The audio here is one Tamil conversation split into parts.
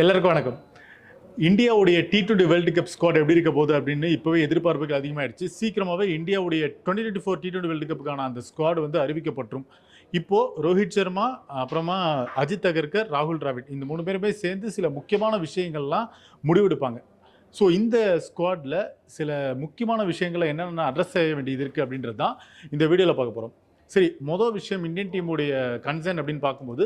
எல்லாருக்கும் வணக்கம். இந்தியாவுடைய T twenty world cup squad எப்படி இருக்க போகுது அப்படின்னு இப்போவே எதிர்பார்ப்புகள் அதிகமாகிடுச்சு சீக்கிரமாகவே இந்தியாவுடைய twenty twenty four T twenty world கப்புக்கான அந்த ஸ்குவாட் வந்து அறிவிக்கப்பட்டுரும். இப்போது ரோஹித் சர்மா அப்புறமா அஜித் அகர்கர் ராகுல் டிராவிட் இந்த மூணு பேருமே சேர்ந்து சில முக்கியமான விஷயங்கள்லாம் முடிவெடுப்பாங்க. ஸோ இந்த ஸ்குவாடில் சில முக்கியமான விஷயங்களை என்னென்ன அட்ரஸ் செய்ய வேண்டியது இருக்குது அப்படின்றது தான் இந்த வீடியோவில் பார்க்க போகிறோம் சரி மொதல் விஷயம் இந்தியன் டீமுடைய கன்சர்ன் அப்படின்னு பார்க்கும்போது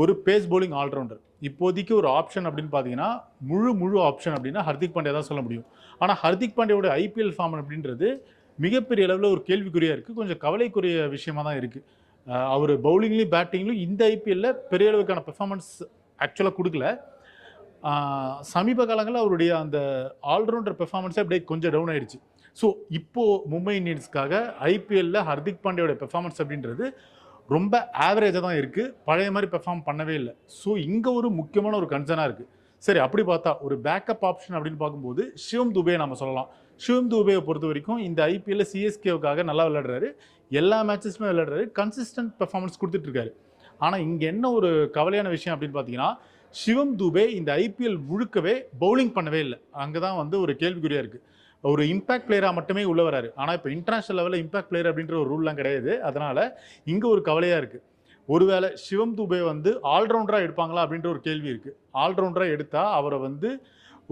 ஒரு பேஸ் போலிங் ஆல்ரவுண்டர் இப்போதைக்கு ஒரு ஆப்ஷன் அப்படின்னு பார்த்தீங்கன்னா முழு முழு ஆப்ஷன் அப்படின்னா ஹர்திக் பாண்டியா தான் சொல்ல முடியும். ஆனால் ஹர்திக் பாண்டியோட ஐபிஎல் ஃபார்ம் அப்படின்றது மிகப்பெரிய அளவில் ஒரு கேள்விக்குறியாக இருக்குது கொஞ்சம் கவலைக்குரிய விஷயமா தான் இருக்குது அவர் பவுலிங்லேயும் பேட்டிங்லையும் இந்த ஐபிஎல்ல பெரிய அளவுக்கான பெர்ஃபார்மன்ஸ் ஆக்சுவலாக கொடுக்கல. சமீப காலங்களில் அவருடைய அந்த ஆல்ரவுண்டர் பெர்ஃபார்மன்ஸே அப்படியே கொஞ்சம் டவுன் ஆயிடுச்சு. ஸோ இப்போது மும்பை இந்தியன்ஸ்க்காக ஐபிஎல்ல ஹர்திக் பாண்டியோட பெர்ஃபார்மன்ஸ் அப்படின்றது ரொம்ப ஆவரேஜாக தான் இருக்குது பழைய மாதிரி பெர்ஃபார்ம் பண்ணவே இல்லை. ஸோ இங்கே ஒரு முக்கியமான ஒரு கன்சர்னாக இருக்குது சரி அப்படி பார்த்தா ஒரு பேக்கப் ஆப்ஷன் அப்படின்னு பார்க்கும்போது ஷிவம் துபே நம்ம சொல்லலாம். ஷிவம் துபேயை பொறுத்த வரைக்கும் இந்த ஐபிஎல்ல சிஎஸ்கேவுக்காக நல்லா விளையாடுறாரு. எல்லா மேட்சஸுமே விளையாடுறாரு. கன்சிஸ்டன்ட் பெர்ஃபார்மன்ஸ் கொடுத்துட்ருக்காரு ஆனால் இங்கே என்ன ஒரு கவலையான விஷயம் அப்படின்னு பார்த்தீங்கன்னா சிவம் துபே இந்த ஐபிஎல் முழுக்கவே பவுலிங் பண்ணவே இல்லை. அங்கே தான் வந்து ஒரு கேள்விக்குறியாக இருக்குது ஒரு இம்பாக்ட் பிளேயராக மட்டுமே உள்ள வராரு. ஆனால் இப்போ இன்டர்நேஷனல் லெவலில் இம்பாக்ட் பிளேயர் அப்படின்ற ஒரு ரூல்லாம் கிடையாது. அதனால் இங்கே ஒரு கவலையாக இருக்குது ஒருவேளை சிவம் துபே வந்து ஆல்ரவுண்டராக எடுப்பாங்களா அப்படின்ற ஒரு கேள்வி இருக்குது ஆல்ரவுண்டராக எடுத்தால் அவரை வந்து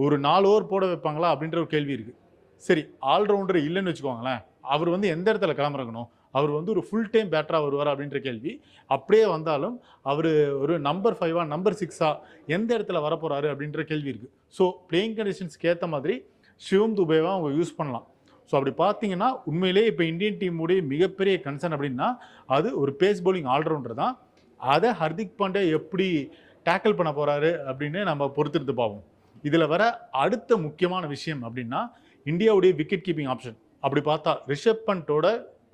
ஒரு நாலு ஓவர் போட வைப்பாங்களா அப்படின்ற ஒரு கேள்வி இருக்குது சரி ஆல்ரவுண்டர் இல்லைன்னு வச்சுக்கோங்களேன். அவர் வந்து எந்த இடத்துல கிளம்புறக்கணும் அவர் வந்து ஒரு ஃபுல் டைம் பேட்டராக வருவார் அப்படின்ற கேள்வி. அப்படியே வந்தாலும் அவர் ஒரு நம்பர் ஃபைவா நம்பர் சிக்ஸா எந்த இடத்துல வரப்போகிறாரு அப்படின்ற கேள்வி இருக்குது ஸோ பிளேயிங் கண்டிஷன்ஸ்க்கு ஏற்ற மாதிரி சிவம் துபேவா அவங்க யூஸ் பண்ணலாம். ஸோ அப்படி பார்த்தீங்கன்னா உண்மையிலேயே இப்போ இந்தியன் டீமுடைய மிகப்பெரிய கன்சர்ன் அப்படின்னா அது ஒரு பேஸ் பவுலிங் ஆல்ரவுண்டர் தான். அதை ஹர்திக் பாண்டியா எப்படி டேக்கிள் பண்ண போகிறாரு அப்படின்னு நம்ம பொறுத்திருந்து பார்ப்போம். இதில் வர அடுத்த முக்கியமான விஷயம் அப்படின்னா இந்தியாவுடைய விக்கெட் கீப்பிங் ஆப்ஷன் அப்படி பார்த்தா ரிஷப் பண்டோட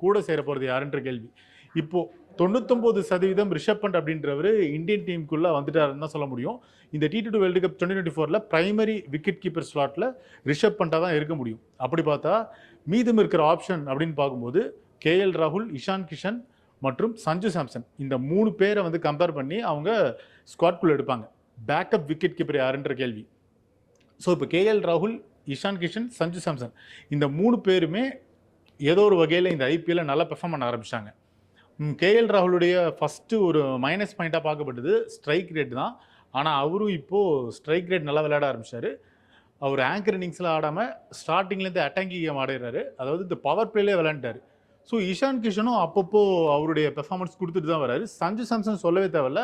கூட சேர போகிறது யாருன்ற கேள்வி. இப்போது தொண்ணூத்தொம்பது சதவீதம் ரிஷப் பண்ட் அப்படின்றவர் இந்தியன் டீமுக்குள்ளே வந்துட்டாருன்னு தான் சொல்ல முடியும். இந்த T two world cup twenty twenty ஃபோரில் பிரைமரி விக்கெட் கீப்பர் ஸ்லாட்டில் ரிஷப் பண்டா தான் இருக்க முடியும். அப்படி பார்த்தா மீதம் இருக்கிற ஆப்ஷன் அப்படின்னு பார்க்கும்போது கேஎல் ராகுல் இஷான் கிஷன் மற்றும் சஞ்சு சாம்சன் இந்த மூணு பேரை வந்து கம்பேர் பண்ணி அவங்க ஸ்குவாட்குள்ளே எடுப்பாங்க. பேக்கப் விக்கெட் கீப்பர் யாருன்ற கேள்வி. ஸோ இப்போ கேஎல் ராகுல் இஷான் கிஷன் சஞ்சு சாம்சன் இந்த மூணு பேருமே ஏதோ ஒரு வகையில் இந்த ஐபிஎல்ல நல்லா பெர்ஃபார்ம் பண்ண ஆரம்பிச்சாங்க. கேஎல் ராகுலுடைய ஃபஸ்ட்டு ஒரு மைனஸ் பாயிண்ட்டாக பார்க்கப்பட்டது. ஸ்ட்ரைக் ரேட் தான். ஆனால் அவரும் இப்போது ஸ்ட்ரைக் ரேட் நல்லா விளையாட ஆரம்பித்தார் அவர் ஆங்கர் இன்னிங்ஸில் ஆடாமல் ஸ்டார்டிங்லேருந்து அட்டாங்கிங் கேம் ஆடுறாரு அதாவது இந்த பவர் பிளேலே விளையாண்டாரு ஸோ இஷான் கிஷனும் அப்பப்போ அவருடைய பெர்ஃபார்மன்ஸ் கொடுத்துட்டு தான் வராரு. சஞ்சு சாம்சன் சொல்லவே தேவையில்ல.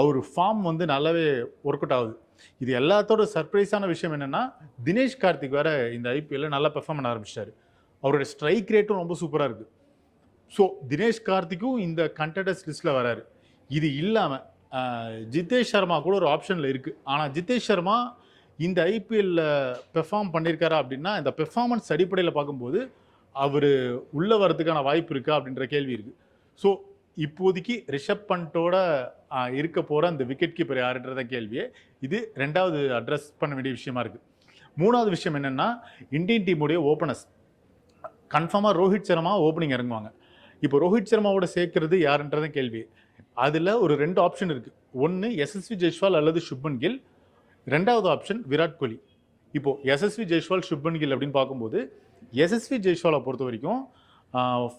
அவர் ஃபார்ம் வந்து நல்லாவே ஒர்க் அவுட் ஆகுது. இது எல்லாத்தோட சர்ப்ரைஸான விஷயம் என்னென்னா தினேஷ் கார்த்திக் வேற இந்த ஐபிஎல்ல நல்லா பெர்ஃபார்ம் பண்ண ஆரம்பிச்சிட்டாரு. அவருடைய ஸ்ட்ரைக் ரேட்டும் ரொம்ப சூப்பராக இருக்குது ஸோ தினேஷ் கார்த்திக்கும் இந்த கண்டடஸ் லிஸ்ட்டில் வராரு. இது இல்லாமல் ஜிதேஷ் சர்மா கூட ஒரு ஆப்ஷனில் இருக்குது ஆனால் ஜிதேஷ் சர்மா இந்த ஐபிஎல்ல பெர்ஃபார்ம் பண்ணியிருக்காரா அப்படின்னா இந்த பெர்ஃபார்மன்ஸ் அடிப்படையில் பார்க்கும்போது அவர் உள்ளே வரதுக்கான வாய்ப்பு இருக்கா அப்படின்ற கேள்வி இருக்குது ஸோ இப்போதைக்கு ரிஷப் பண்டோட இருக்க போகிற அந்த விக்கெட் கீப்பர் யாருன்றத கேள்வியே இது ரெண்டாவது அட்ரஸ் பண்ண வேண்டிய விஷயமா இருக்குது மூணாவது விஷயம் என்னென்னா இந்தியன் டீமுடைய ஓப்பனர்ஸ் கன்ஃபார்மாக ரோஹித் சர்மா ஓப்பனிங் இறங்குவாங்க. இப்போ ரோஹித் சர்மாவோட சேர்க்கறது யாருன்றத கேள்வி. அதில் ஒரு ரெண்டு ஆப்ஷன் இருக்குது ஒன்று எஸ்எஸ்வி ஜெய்ஸ்வால் அல்லது சுப்மன் கில் ரெண்டாவது ஆப்ஷன் விராட் கோலி. இப்போது எஸ்எஸ்வி ஜெய்ஸ்வால் சுப்மன் கில் அப்படின்னு பார்க்கும்போது எஸ்எஸ்வி ஜெய்ஸ்வாலை பொறுத்த வரைக்கும்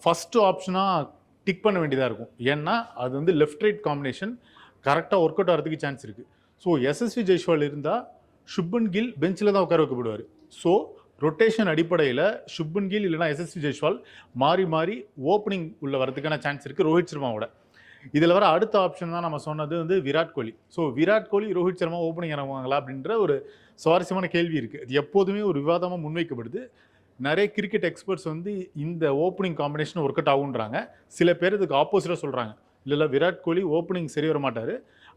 ஃபஸ்ட்டு ஆப்ஷனாக டிக் பண்ண வேண்டியதாக இருக்கும். ஏன்னா அது வந்து லெஃப்ட் ரைட் காம்பினேஷன் கரெக்டாக ஒர்க் அவுட் ஆகிறதுக்கு சான்ஸ் இருக்குது ஸோ எஸ்எஸ்வி ஜெய்ஸ்வால் இருந்தால் சுப்மன் கில் பெஞ்சில் தான் உட்கார வைக்கப்படுவார். ஸோ ரொட்டேஷன் அடிப்படையில் சுப்மன் கில் இல்லைனா எஸ்எஸ்வி ஜெய்ஸ்வால் மாறி மாறி ஓப்பனிங் உள்ள வரதுக்கான சான்ஸ் இருக்குது ரோஹித் சர்மாவோட இதில் வர அடுத்த ஆப்ஷன் தான் நம்ம சொன்னது வந்து விராட் கோலி. ஸோ விராட் கோலி ரோஹித் சர்மா ஓப்பனிங் இறங்குவாங்களா அப்படின்ற ஒரு சுவாரஸ்யமான கேள்வி இருக்குது இது எப்போதுமே ஒரு விவாதமாக முன்வைக்கப்படுது. நிறைய கிரிக்கெட் எக்ஸ்பர்ட்ஸ் வந்து இந்த ஓப்பனிங் காம்பினேஷன் ஒர்க் அவுட் ஆகுன்றாங்க. சில பேர் இதுக்கு ஆப்போசிட்டாக சொல்கிறாங்க இல்லை இல்லை விராட் கோலி ஓப்பனிங் சரி வர மாட்டார்.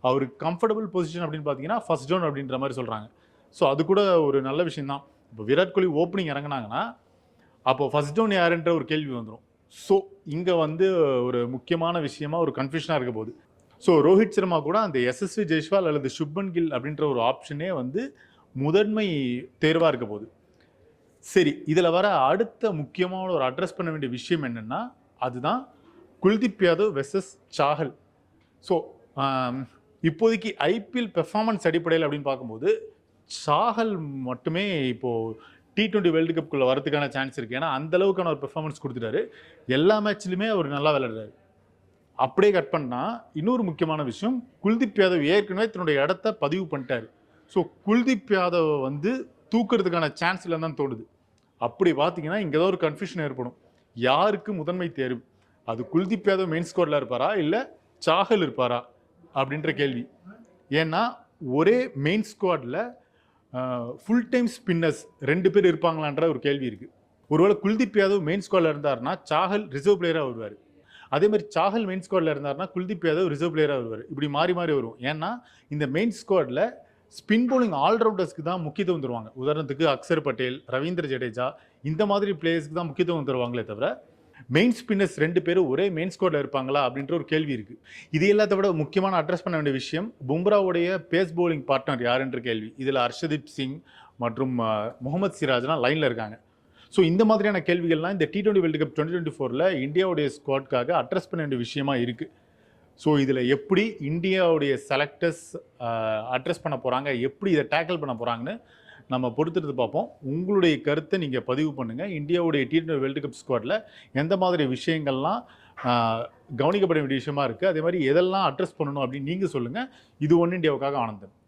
அவர் கம்ஃபர்டபுள் பொசிஷன் அப்படின்னு பார்த்தீங்கன்னா ஃபஸ்ட் டவுன் அப்படின்ற மாதிரி சொல்கிறாங்க ஸோ அது கூட ஒரு நல்ல விஷயம் தான் இப்போ விராட் கோலி ஓப்பனிங் இறங்குனாங்கன்னா அப்போ ஃபர்ஸ்ட் டவுன் யாருன்ற ஒரு கேள்வி வந்துடும் ஸோ இங்கே வந்து ஒரு முக்கியமான விஷயமா ஒரு கன்ஃபியூஷனாக இருக்க போகுது. ஸோ ரோஹித் சர்மா கூட அந்த எஸ்எஸ்வி ஜெய்ஸ்வால் அல்லது சுப்மன் கில் அப்படின்ற ஒரு ஆப்ஷனே வந்து முதன்மை தேர்வாக இருக்க போகுது. சரி இதில் வர அடுத்த முக்கியமான ஒரு அட்ரஸ் பண்ண வேண்டிய விஷயம் என்னென்னா அதுதான் குல்தீப் யாதவ் வெர்சஸ் சாஹல் ஸோ இப்போதைக்கு ஐபிஎல் பெர்ஃபார்மன்ஸ் அடிப்படையில் அப்படின்னு பார்க்கும்போது சாகல் மட்டுமே இப்போது டி டுவெண்ட்டி வேர்ல்டு கப்புக்குள்ளே வரதுக்கான சான்ஸ் இருக்குது ஏன்னா அந்த அளவுக்கான ஒரு பெர்ஃபார்மன்ஸ் கொடுத்துட்டாரு. எல்லா மேட்ச்லையுமே அவர் நல்லா விளையாடுறாரு. அப்படியே கட் பண்ணால் இன்னொரு முக்கியமான விஷயம் குல்தீப் யாதவ் ஏற்கனவே தன்னுடைய இடத்த பதிவு பண்ணிட்டாரு. ஸோ குல்தீப் யாதவ் வந்து தூக்குறதுக்கான சான்ஸ் இல்லைன்னு தான் தோணுது. அப்படி பார்த்தீங்கன்னா இங்கே ஏதோ ஒரு கன்ஃபியூஷன் ஏற்படும். யாருக்கு முதன்மை தேர்வு? அது குல்தீப் யாதவ் மெயின் ஸ்கோரில் இருப்பாரா? இல்லை சாகல் இருப்பாரா? அப்படின்ற கேள்வி. ஏன்னா ஒரே மெயின் ஸ்குவாடில் ஃபுல் டைம் ஸ்பின்னர்ஸ் ரெண்டு பேர் இருப்பாங்களான்ற ஒரு கேள்வி இருக்குது ஒருவேளை குல்தீப் யாதவ் மெயின் ஸ்குவாடில் இருந்தார்னா சாகல் ரிசர்வ் பிளேயராக வருவார். அதே மாதிரி சாகல் மெயின் ஸ்குவாடில் இருந்தார்னா குல்தீப் யாதவ் ரிசர்வ் பிளேயராக வருவார். இப்படி மாறி மாறி வரும். ஏன்னா இந்த மெயின் ஸ்குவாடில் ஸ்பின் போலிங் ஆல்ரவுண்டர்ஸ்க்கு தான் முக்கியத்துவம் தருவாங்க. உதாரணத்துக்கு அக்சர் பட்டேல் ரவீந்திர ஜடேஜா இந்த மாதிரி பிளேயர்ஸ்க்கு தான் முக்கியத்துவம் தருவாங்களே தவிர மெயின் ஸ்பின்னர்ஸ் ரெண்டு பேரும் ஒரே மெயின் ஸ்குவாடில் இருப்பாங்களா அப்படின்ற ஒரு கேள்வி இருக்குது இது எல்லாத்த விட முக்கியமான அட்ரஸ் பண்ண வேண்டிய விஷயம் பும்ராவுடைய பேஸ் bowling பார்ட்னர் யாருன்ற கேள்வி. இதில் ஹர்ஷதீப் சிங் மற்றும் முகமது சிராஜ்லாம் லைனில் இருக்காங்க. ஸோ இந்த மாதிரியான கேள்விகள்லாம் இந்த T twenty world cup twenty twenty ஃபோரில் இந்தியாவுடைய ஸ்குவாட்காக அட்ரஸ் பண்ண வேண்டிய விஷயமா இருக்குது ஸோ இதில் எப்படி இந்தியாவுடைய செலக்டர்ஸ் அட்ரஸ் பண்ண போகிறாங்க எப்படி இதை டேக்கிள் பண்ண போகிறாங்கன்னு நம்ம பொறுத்துட்டு பார்ப்போம். உங்களுடைய கருத்தை நீங்கள் பதிவு பண்ணுங்கள் இந்தியாவுடைய டி டுவெண்ட்டி வேர்ல்டு கப் ஸ்குவாடில் எந்த மாதிரி விஷயங்கள்லாம் கவனிக்கப்பட வேண்டிய விஷயமா இருக்குது அதே மாதிரி எதெல்லாம் அட்ரஸ் பண்ணணும் அப்படின்னு நீங்கள் சொல்லுங்கள் இது ஒன்று இந்தியாவுக்காக ஆனந்தன்.